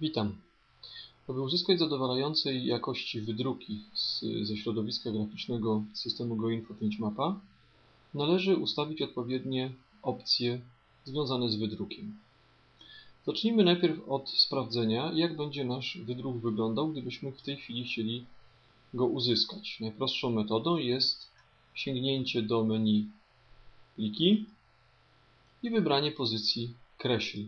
Witam. Aby uzyskać zadowalającej jakości wydruki z, ze środowiska graficznego systemu GoInfo 5 Mapa, należy ustawić odpowiednie opcje związane z wydrukiem. Zacznijmy najpierw od sprawdzenia, jak będzie nasz wydruk wyglądał, gdybyśmy w tej chwili chcieli go uzyskać. Najprostszą metodą jest sięgnięcie do menu pliki i wybranie pozycji kreśl.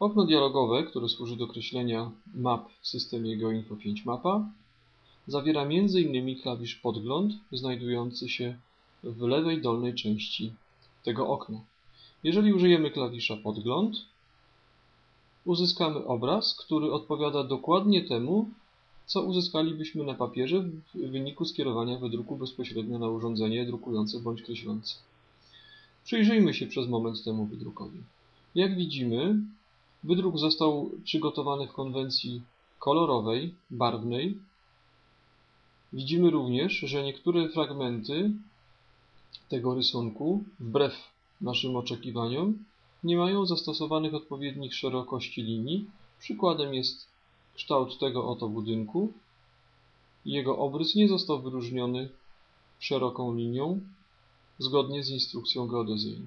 Okno dialogowe, które służy do kreślenia map w systemie GeoInfo 5 Mapa, zawiera m.in. klawisz podgląd znajdujący się w lewej dolnej części tego okna. Jeżeli użyjemy klawisza podgląd, uzyskamy obraz, który odpowiada dokładnie temu, co uzyskalibyśmy na papierze w wyniku skierowania wydruku bezpośrednio na urządzenie drukujące bądź kreślące. Przyjrzyjmy się przez moment temu wydrukowi. Jak widzimy, wydruk został przygotowany w konwencji kolorowej, barwnej. Widzimy również, że niektóre fragmenty tego rysunku, wbrew naszym oczekiwaniom, nie mają zastosowanych odpowiednich szerokości linii. Przykładem jest kształt tego oto budynku. Jego obrys nie został wyróżniony szeroką linią, zgodnie z instrukcją geodezyjną.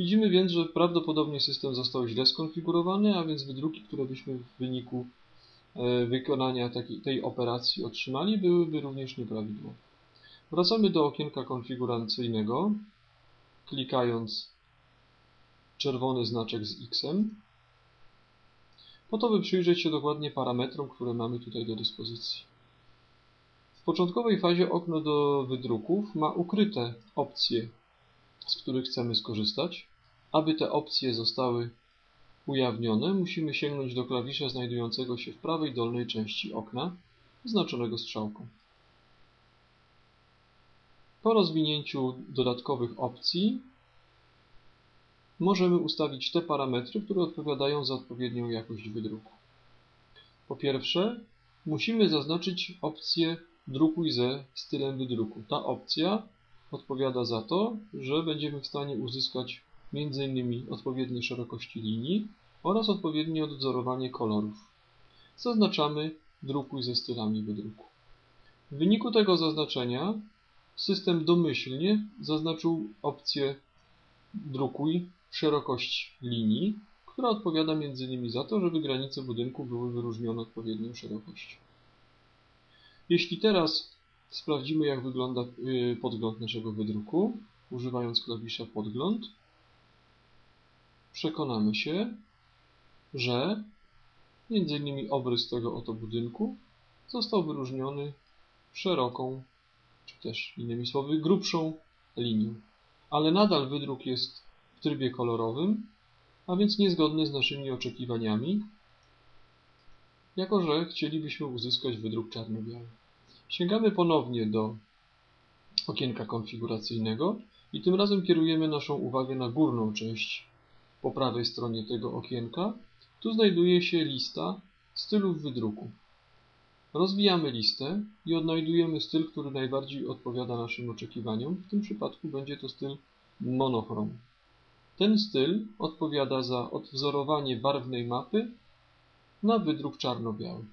Widzimy więc, że prawdopodobnie system został źle skonfigurowany, a więc wydruki, które byśmy w wyniku e, wykonania tej operacji otrzymali, byłyby również nieprawidłowe. Wracamy do okienka konfiguracyjnego, klikając czerwony znaczek z X, po to, by przyjrzeć się dokładnie parametrom, które mamy tutaj do dyspozycji. W początkowej fazie okno do wydruków ma ukryte opcje, z których chcemy skorzystać. Aby te opcje zostały ujawnione, musimy sięgnąć do klawisza znajdującego się w prawej dolnej części okna, oznaczonego strzałką. Po rozwinięciu dodatkowych opcji możemy ustawić te parametry, które odpowiadają za odpowiednią jakość wydruku. Po pierwsze, musimy zaznaczyć opcję drukuj ze stylem wydruku. Ta opcja odpowiada za to, że będziemy w stanie uzyskać m.in. odpowiednie szerokości linii oraz odpowiednie odwzorowanie kolorów. Zaznaczamy drukuj ze stylami wydruku. W wyniku tego zaznaczenia system domyślnie zaznaczył opcję drukuj szerokość linii, która odpowiada m.in. za to, żeby granice budynku były wyróżnione odpowiednią szerokością. Jeśli teraz sprawdzimy, jak wygląda y, podgląd naszego wydruku, używając klawisza podgląd, przekonamy się, że m.in. obrys tego oto budynku został wyróżniony szeroką, czy też innymi słowy grubszą linią. Ale nadal wydruk jest w trybie kolorowym, a więc niezgodny z naszymi oczekiwaniami, jako że chcielibyśmy uzyskać wydruk czarno-biały. Sięgamy ponownie do okienka konfiguracyjnego i tym razem kierujemy naszą uwagę na górną część po prawej stronie tego okienka. Tu znajduje się lista stylów wydruku. Rozwijamy listę i odnajdujemy styl, który najbardziej odpowiada naszym oczekiwaniom. W tym przypadku będzie to styl monochrom. Ten styl odpowiada za odwzorowanie barwnej mapy na wydruk czarno-biały.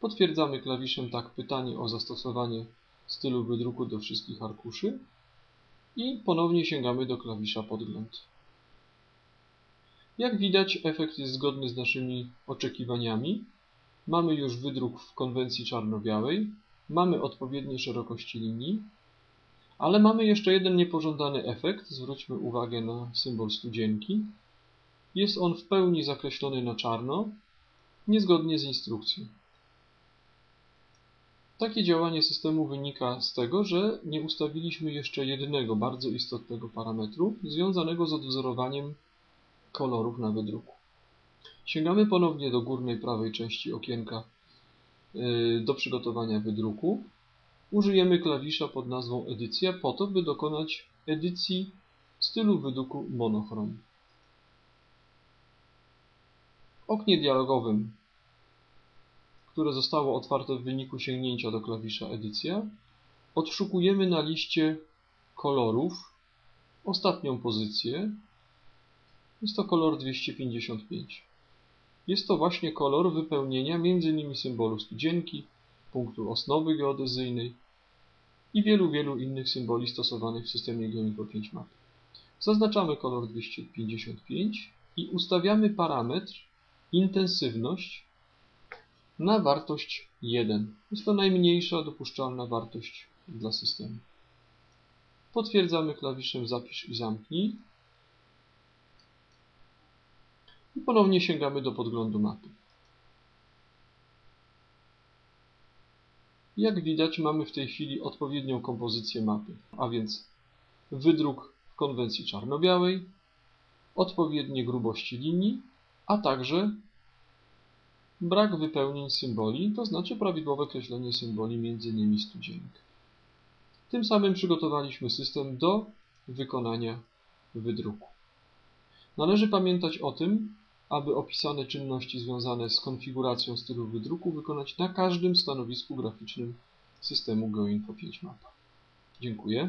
Potwierdzamy klawiszem tak pytanie o zastosowanie stylu wydruku do wszystkich arkuszy i ponownie sięgamy do klawisza podgląd. Jak widać efekt jest zgodny z naszymi oczekiwaniami. Mamy już wydruk w konwencji czarno-białej, mamy odpowiednie szerokości linii, ale mamy jeszcze jeden niepożądany efekt. Zwróćmy uwagę na symbol studzienki. Jest on w pełni zakreślony na czarno, niezgodnie z instrukcją. Takie działanie systemu wynika z tego, że nie ustawiliśmy jeszcze jednego bardzo istotnego parametru związanego z odwzorowaniem kolorów na wydruku. Sięgamy ponownie do górnej prawej części okienka y, do przygotowania wydruku użyjemy klawisza pod nazwą edycja po to, by dokonać edycji stylu wydruku monochrom. W oknie dialogowym, które zostało otwarte w wyniku sięgnięcia do klawisza edycja, odszukujemy na liście kolorów ostatnią pozycję. Jest to kolor 255. Jest to właśnie kolor wypełnienia m.in. symbolu studzienki, punktu osnowy geodezyjnej i wielu, wielu innych symboli stosowanych w systemie GeoInfo 5 Map. Zaznaczamy kolor 255 i ustawiamy parametr intensywność na wartość 1. Jest to najmniejsza dopuszczalna wartość dla systemu. Potwierdzamy klawiszem zapisz i zamknij. I ponownie sięgamy do podglądu mapy. Jak widać mamy w tej chwili odpowiednią kompozycję mapy, a więc wydruk w konwencji czarno-białej, odpowiednie grubości linii, a także brak wypełnień symboli, to znaczy prawidłowe kreślenie symboli między nimi studzienek. Tym samym przygotowaliśmy system do wykonania wydruku. Należy pamiętać o tym, aby opisane czynności związane z konfiguracją stylu wydruku wykonać na każdym stanowisku graficznym systemu GeoInfo 5 Mapa. Dziękuję.